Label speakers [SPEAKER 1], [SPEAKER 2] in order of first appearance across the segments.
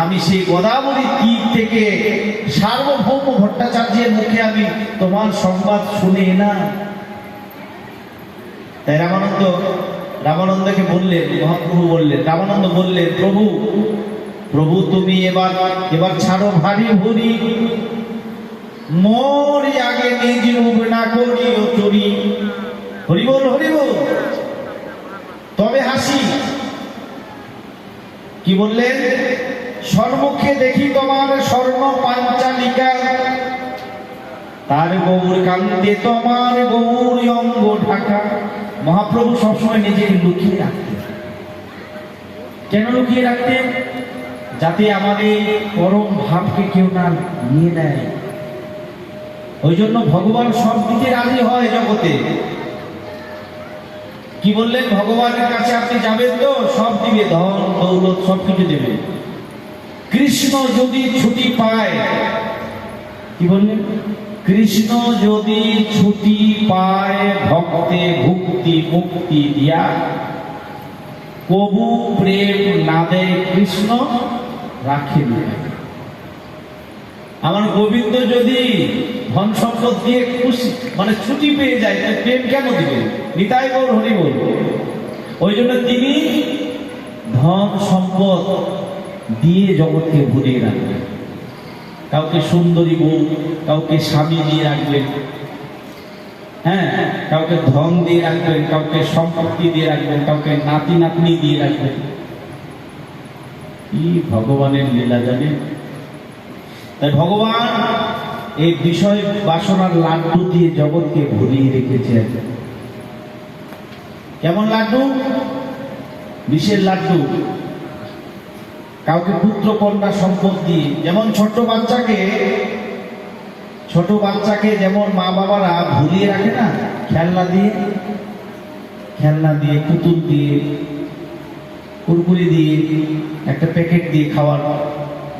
[SPEAKER 1] আমি সেই গোদাবরী তীর থেকে সার্বভৌম ভট্টাচার্যের মুখে আমি তোমার সংবাদ শুনে না। তাই রামানন্দ, রামানন্দকে বললেন, মহাপ্রভু বললেন, রামানন্দ বললেন, প্রভু প্রভু তুমি এবার এবার ছাড়ো ভারী ভরি। মোর আগে নিজ রূপ না করি ও চুরি। হরি বল হরি বল। তবে হাসি। কি বললেন? সর্বক্ষে দেখি তোমার স্বর্ণ পাঞ্চালিকা তার গৌর কান্তে তোমার গৌর অঙ্গ ঢাকা। মহাপ্রভু সবসময় নিজেকে লুকিয়ে রাখতেন। কেন লুকিয়ে রাখতেন? যাতে আমাদের পরম ভাবকে কেউ না নিয়ে নেয়। ওই জন্য ভগবান সব দিকে রাজি হয় জগতে। কি বললেন? ভগবানের কাছে আপনি যাবেন তো? সব দিবে, ধন, দৌলত সব কিছু দেবে। কৃষ্ণ যদি ছুটি পায়, কি বললেন? কৃষ্ণ যদি ছুটি পায়, ভক্তে ভুক্তি মুক্তি দিয়া, কবু প্রেম না দেয় কৃষ্ণ, রাখে আমার গোবিন্দ যদি ধন সম্পদ দিয়ে খুশি মানে ছুটি পেয়ে যায়, তাহলে প্রেম কেন দিবে? নিতাই গৌর হরি বল ওই জন্য তিনি ধন সম্পদ দিয়ে জগৎকে ভরিয়ে রাখবেন কাউকে সুন্দরী বউ, কাউকে স্বামী দিয়ে রাখবেন হ্যাঁ কাউকে ধন দিয়ে রাখবেন কাউকে সম্পত্তি দিয়ে রাখবেন কাউকে নাতি, নাতনি দিয়ে রাখবেন কি ভগবানের লীলা জানে তাই ভগবান এই বিষয় বাসনার লাড্ডু দিয়ে জগৎকে ভরিয়ে রেখেছেন। কেমন লাড্ডু? বিষের লাড্ডু। কাউকে পুত্র, কন্যা, সম্পদ দিয়ে। যেমন ছোট বাচ্চাকে ছোট বাচ্চাকে যেমন মা বাবারা ভুলিয়ে রাখে না, খেলনা দিয়ে খেলনা দিয়ে, পুতুল দিয়ে, কুরকুরি দিয়ে, একটা প্যাকেট দিয়ে খাওয়ার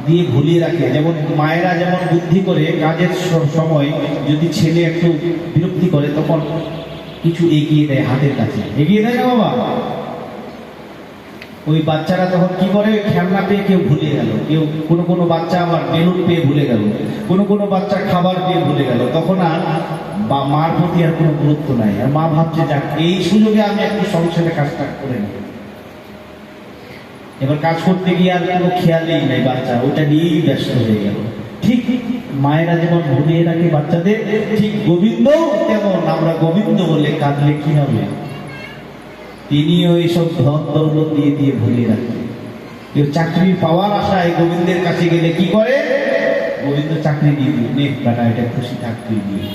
[SPEAKER 1] দিয়ে ভুলিয়ে রাখে। যেমন মায়েরা যেমন বুদ্ধি করে কাজের সময় যদি ছেলে একটু বিরক্তি করে, তখন কিছু এগিয়ে দেয় হাতের কাছে। এগিয়ে দেয় না বাবা? ওই বাচ্চারা তখন কি করে? খেলনা পেয়ে কেউ ভুলে গেল। কেউ কোনো কোনো বাচ্চা আবার বেলুন পেয়ে ভুলে গেল। কোনো কোনো বাচ্চা খাবার পেয়ে ভুলে গেল। তখন আর বা মার প্রতি আর কোনো গুরুত্ব নাই। আর মা ভাবছে, যাক, এই সুযোগে আমি একটু সংসারে কাজটা করে নিই এবার কাজ করতে গিয়ে আর কোনো খেয়ালই নাই বাচ্চা। ওটা নিয়েই ব্যস্ত হয়ে গেল। ঠিক মায়েরা যেমন ভুলিয়ে রাখে বাচ্চাদের, ঠিক গোবিন্দ তেমন। আমরা গোবিন্দ বলে কাঁদলে কি হবে? তিনিও এইসব ধন দৌলত দিয়ে দিয়ে ভুলিয়ে রাখেন কেউ চাকরি পাওয়ার আশায় গোবিন্দের কাছে গেলে কি করে? গোবিন্দ চাকরি দিয়ে দিই নে বেটা, এটা খুশি থাকতে দিয়ে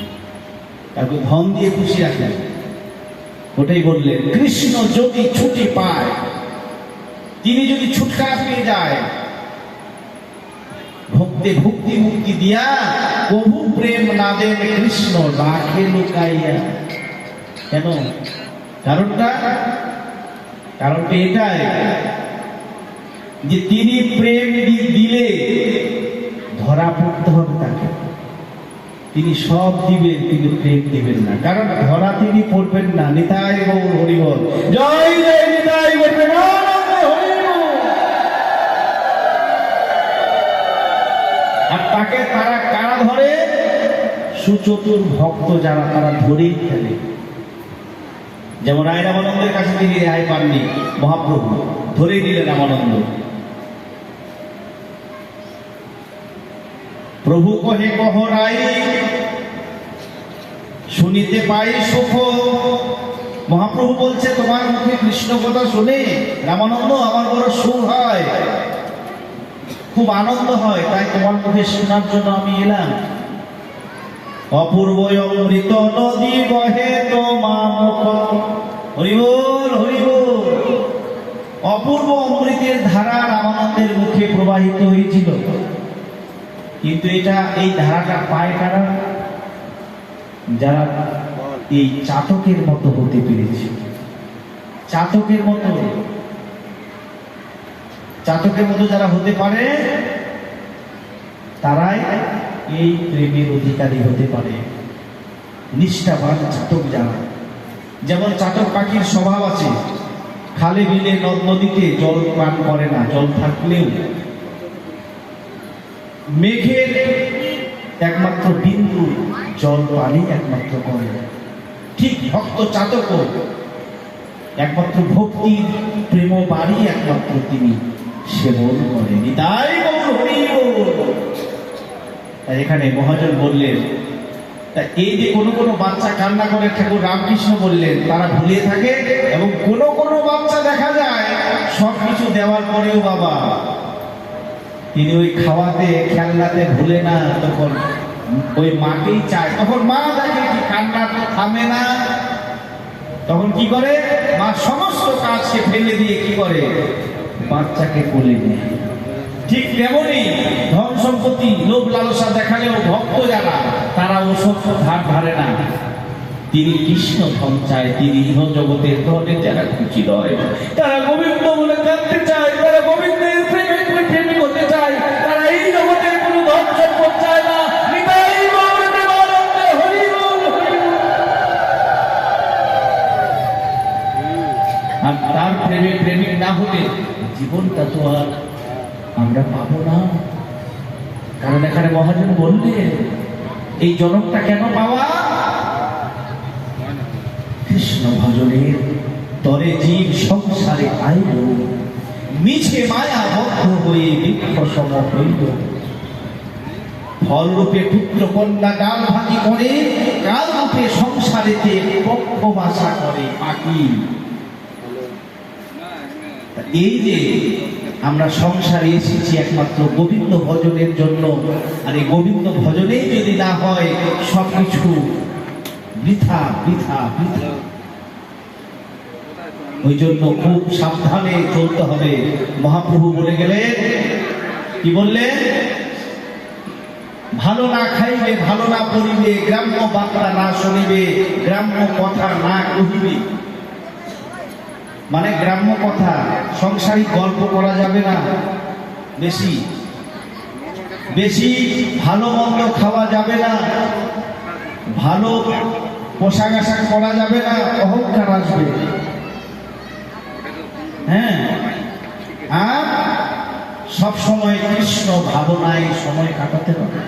[SPEAKER 1] তারপর ধন দিয়ে খুশি রাখেন ওটাই বললেন, কৃষ্ণ যদি ছুটি পায়, তিনি যদি ছুটকারা পেয়ে যায়, ভক্তি ভক্তি মুক্তি দিয়া প্রভু প্রেম না দেন কৃষ্ণ রাখে লুকাইয়া। কেন? কারণটা কারণটা এটাই যে তিনি প্রেম দিলে ধরা পড়তে হবে তাকে। তিনি সব দিবেন কিন্তু প্রেম দিবেন না। কারণ ধরা তিনি পড়বেন না, নিতাই গৌর হরিবল। জয় জয় নিতাই আর তাকে তারা কারা ধরে? সুচতুর ভক্ত যারা, তারা ধরেই ফেলে। যেমন রায় রামানন্দের কাছে তিনি রেহাই পাননি, মহাপ্রভু, ধরেই দিলেন রামানন্দ। প্রভু কহে, কহ রাই শুনিতে পাই সুখ। মহাপ্রভু বলছে, তোমার মুখে কৃষ্ণ কথা শুনে রামানন্দ আমার বড় সুখ হয়। খুব আনন্দ হয়, তাই তোমার মুখে শোনার জন্য আমি এলাম। অপূর্ব অমৃত নদী কিন্তু এটা এই ধারাটা পায় কারা? যারা এই চাতকের মতো হতে পেরেছে। চাতকের মতো। চাতকের মতো যারা হতে পারে, তারাই এই প্রেমের অধিকারী হতে পারে। নিষ্ঠাবান চাতক যারা। যেমন চাতক পাখির স্বভাব আছে, খালে বিলে নদ নদীতে জল পান করে না, জল থাকলেও মেঘের একমাত্র বিন্দু, জল, পানি একমাত্র করে। ঠিক ভক্ত চাতক একমাত্র ভক্তির প্রেম বাড়ি একমাত্র তিনি সেবন করেন তাই এখানে মহাজন বললেন, তা এই যে কোনো কোনো বাচ্চা কান্না করে ঠাকুর রামকৃষ্ণ বললেন, তারা ভুলে থাকে এবং কোনো কোনো বাচ্চা দেখা যায় সব কিছু দেওয়ার পরেও বাবা তিনি ওই খাওয়াতে, খেলনাতে ভুলে না, তখন ওই মাকেই চায়। তখন মা দেখে কি কান্না থামে না। তখন কি করে? মা সমস্ত কাজকে ফেলে দিয়ে কি করে? বাচ্চাকে কোলে নেয়। ঠিক তেমনই ধন সম্পত্তি লোভ লালসা দেখালেও ভক্ত যারা, তারা ও ওসব ধার ধারে না। তিনি কৃষ্ণ ধন চায়, তিনি ইহ জগতের ধনে যারা খুশি নয়, তারা আর তার প্রেমে প্রেমিক না হলে জীবনটা তো আর আমরা পাবো না। কারণ এখানে মহাজন বললেন, এই জনকটা কেন পাওয়া? কৃষ্ণ ভজনের তরে জীব সংসারে আইল, মিছে মায়া বদ্ধ হয়ে বৃক্ষ সম হইল। ফলরূপে পুত্র কন্যা ডাল ভাঙি করে কাল রূপে সংসারেতে পক্ষ বাসা করে পাখি। এই যে আমরা সংসারে এসেছি একমাত্র গোবিন্দ ভজনের জন্য, আর এই গোবিন্দ ভজনেই যদি না হয়, সবকিছু বৃথা বৃথা বৃথা। ওই জন্য খুব সাবধানে চলতে হবে। মহাপ্রভু বলে গেলেন, কি বললেন? ভালো না খাইবে, ভালো না পড়িবে গ্রাম্য বার্তা না শুনিবে, গ্রাম্য কথা না কহিবে। মানে গ্রাম্য কথা সংসারিক গল্প করা যাবে না। বেশি। বেশি ভালো মন্দ খাওয়া যাবে না। ভালো পোশাক আশাক করা যাবে না, অহংকার আসবে। হ্যাঁ? আর সব সময় কৃষ্ণ ভাবনায় সময় কাটাতে হবে।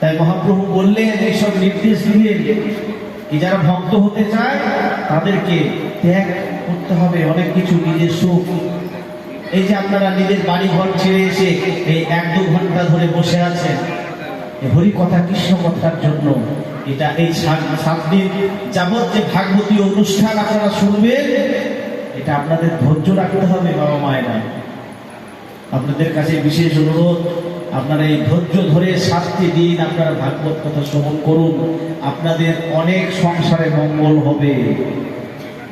[SPEAKER 1] তাই মহাপ্রভু বললেন, এইসব নির্দেশ দিলেন। কি যারা ভক্ত হতে চায়, তাদেরকে ত্যাগ করতে হবে, অনেক কিছু নিজের সুখ। এই যে আপনারা নিজের বাড়ি ঘর ছেড়ে এসে এই এক দু ঘণ্টা ধরে বসে আছেন হরি কথা কৃষ্ণ কথার জন্য এটা এই সাত দিন যাবৎ যে ভাগবতী অনুষ্ঠান আপনারা শুনবেন, এটা আপনাদের ধৈর্য রাখতে হবে বাবা মায়েরা। আপনাদের কাছে বিশেষ অনুরোধ আপনারা এই ধৈর্য ধরে শাস্তি দিন, আপনারা ভাগবত কথা শ্রবণ করুন। আপনাদের অনেক সংসারে মঙ্গল হবে।